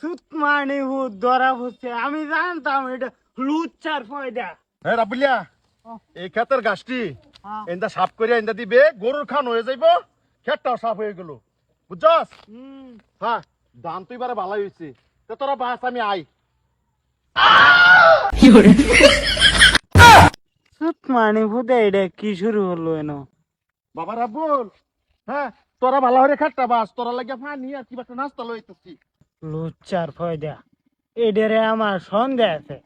সুতমানি ভূত ধরা পড়ছে আমি জানতাম এটা লুচ্চার ফয়দা। হ্যাঁ রাবুলিয়া এই ক্ষেতের গাছটি এন্দা সাফ করে এন্দা দিবে গরুর খান হয়ে যাইব ক্ষেতটাও সাফ হয়ে গেল। বুঝছস? হ্যাঁ দাম তো এবারে ভালো হয়েছে তো তোরা বাস আমি আই। সুতমানি ভূতে এটা কি শুরু হলো এনো? বাবা রাবুল হ্যাঁ তোরা ভালো হয়ে খাটটা বাস তোরা লাগে পানি আর কিবা একটা নাস্তা লইতেছি লুচ্চার ফয়দা এডেরে আমার সন্দেহ আছে।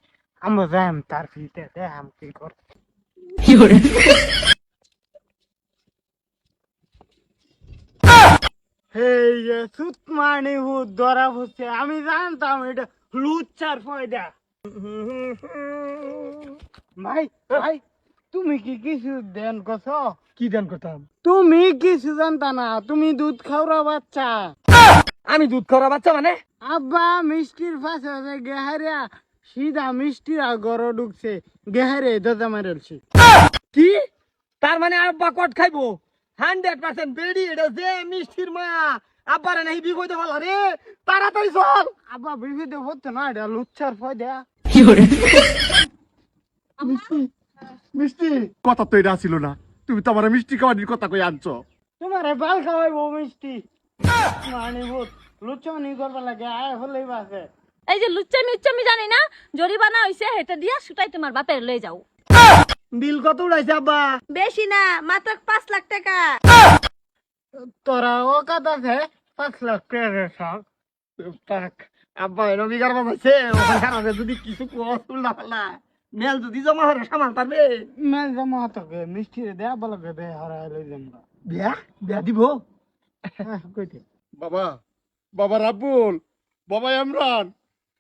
আমরা যাইম তার ফিতে দেখাম কি কর? আমি জানতাম এটা লুচ্চার ফয়দা। ভাই ভাই তুমি কি কিছু দেন কছ কি দেন করতাম তুমি কিছু জানতা না তুমি দুধ খাওয়া বাচ্চা। আমি দুধ খাওয়া বাচ্চা মানে? আব্বা মিষ্টির পাশে আছে গেহারিয়া সিধা মিষ্টিরা গড় ঢুকছে। গেহারে দরজা মারেলছি কি? তার মানে আব্বা কট খাইবো? হান্ড্রেড পার্সেন্ট বেডি এটা যে মিষ্টির মা। আব্বারে নাহি বিকইতে পারলা রে? তাড়াতাড়ি চল। আব্বা বিবিধে হচ্ছে না এটা লুচ্চার ফয়দা। মিষ্টি? কথা তো এটা ছিল না। তুমি তো আমার মিষ্টি খাওয়ানির কথা কই আনছো। তোমার বাল খাওয়াইবো মিষ্টি। মানে ভূত লুচ্চানি করবার লাগে আয় হলেই বাসে এই যে লুচ্চামি উচ্চামি জানি না জরিমানা হইছে হেটা দিয়া সুটাই তোমার বাপের লয়ে যাও। বিল কত উড়াইছে আব্বা? বেশি না মাত্র পাঁচ লাখ টাকা। তোরা ও কথা আছে পাঁচ লাখ টাকা সব আব্বা বিগার বাজাইছে ওখানে যদি কিছু পালা মেল যদি জমা হরে সামাল পারবে? মেল জমা তোকে মিষ্টি দেয়া বলে দে হরাই লই যাম বিয়া বিয়া দিব? কইতে বাবা বাবা রাব্বুল বাবা ইমরান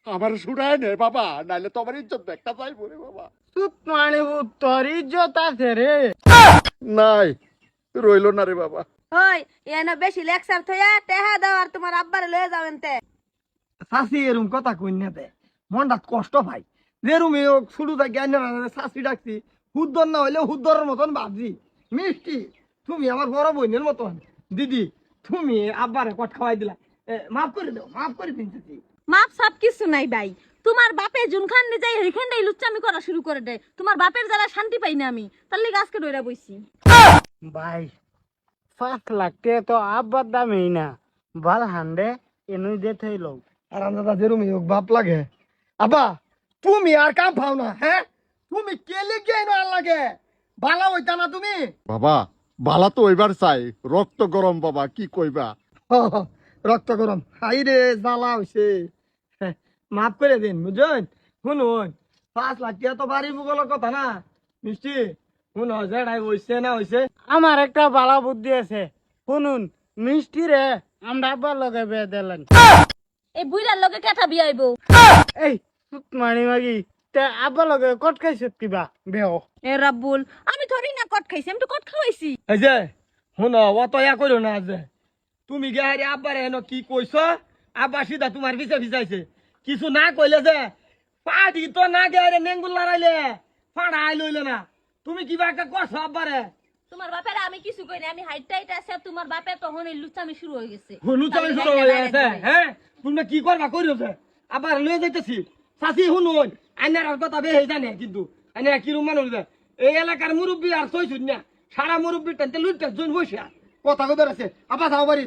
আমার শুনায় নে বাবা নাইলে তো আমার ইজ্জত একটা যাইব রে বাবা। তুত মানে তোর ইজ্জত আছে রে। নাই রইল না রে বাবা। ওই এনে বেশি লেকচার থইয়া টেহা দাও আর তোমার আব্বারে লয়ে যাও এনতে। শাসি এরম কথা কই না দে মনটা কষ্ট ভাই যেরম এ শুরু থেকে শাসি ডাকছি। হুদ্দর না হইলে হুদ্দরের মতন ভাবছি মিষ্টি তুমি আমার বড় বোনের মতন। দিদি তুমি আব্বারে কট খাওয়াই দিলা। মাফ করে দাও মাফ করে দিন চাচি। মাপ সাপ কিছু নাই ভাই। তোমার বাপে জুনখান যাই হেখানটাই লুচ্চামি করা শুরু করে দেয়। তোমার বাপের জ্বালা শান্তি পাই না আমি। তার লিগে আজকে ডইরা বইছি। ভাই পাঁচ লাখ টাকা তো আব্বার দামই না। ভালো হান্ডে এনুই দে থইল। আর আমরা যেরম হোক বাপ লাগে। আব্বা তুমি আর কাম পাও না হ্যাঁ? তুমি কেলে কে আর লাগে? ভালো হইতা না তুমি? বাবা বালা তো ওইবার চাই। রক্ত গরম বাবা কি কইবা? রক্ত গরম। হাই রে জ্বালা হইছে। হ্যাঁ, মাফ করে দিন বুঝছেন? শুনুন পাঁচ লাখ টাকা তো বাড়ি বুগলের কথা না? মিষ্টি শুন যেটাই হইছে না হইছে? আমার একটা বালা বুদ্ধি আছে। শুনুন মিষ্টি রে আমরা আব্বার লগে বিয়ে দিলেন এই বুইরার লগে কেটা বিয়াইব এই মানি মাগি। তে আব্বার লগে কট খাইছত কিবা? বেহ। এ রাব্বুল আমি থরি না কট খাইছি আমি তো কট খাওয়াইছি। এই যে শুন অত ইয়া করো না যে। তুমি গে হারি আব্বারে হেন কি কইছ আব্বা সিধা তোমার পিছে পিছাইছে কিছু না কইলে যে পাটি তো না গে হারে নেঙ্গুল লড়াইলে ফাড়া আই লইলে না তুমি কিবা একটা করছ আব্বারে তোমার বাপের আমি কিছু কই না আমি হাইট টাইট আছে তোমার বাপের তখন এই লুচ্চামি শুরু হয়ে গেছে। হলু চাল শুরু হয়ে আছে। হ্যাঁ তুমি কি করবা? করিছে আবার লয়ে যাইতেছি। চাচি শুনুন আইনার আর কথা বেহে জানে কিন্তু? আইনার কিরম মানুষ এই এলাকার মুরব্বী আর সইছুন না? সারা মুরব্বী টানতে লুটটা জন বসে কথা কবে আছে আবার যাও বাড়ি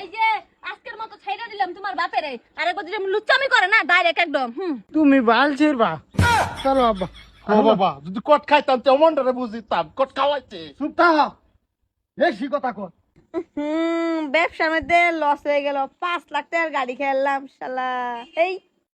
এই যে আজকের মতো ছাইরা দিলাম তোমার বাপেরে আর একবার যদি লুচ্চামি করে না ডাইরেক্ট একদম হুম। তুমি বাল ছিড়বা চলো আব্বা। ও বাবা যদি কট খাইতাম তো মনটারে বুঝিতাম কট খাওয়াইছে সুতা বেশি কথা কর হুম ব্যবসার মধ্যে লস হয়ে গেল। পাঁচ লাখ টাকার গাড়ি খেললাম শালা। এই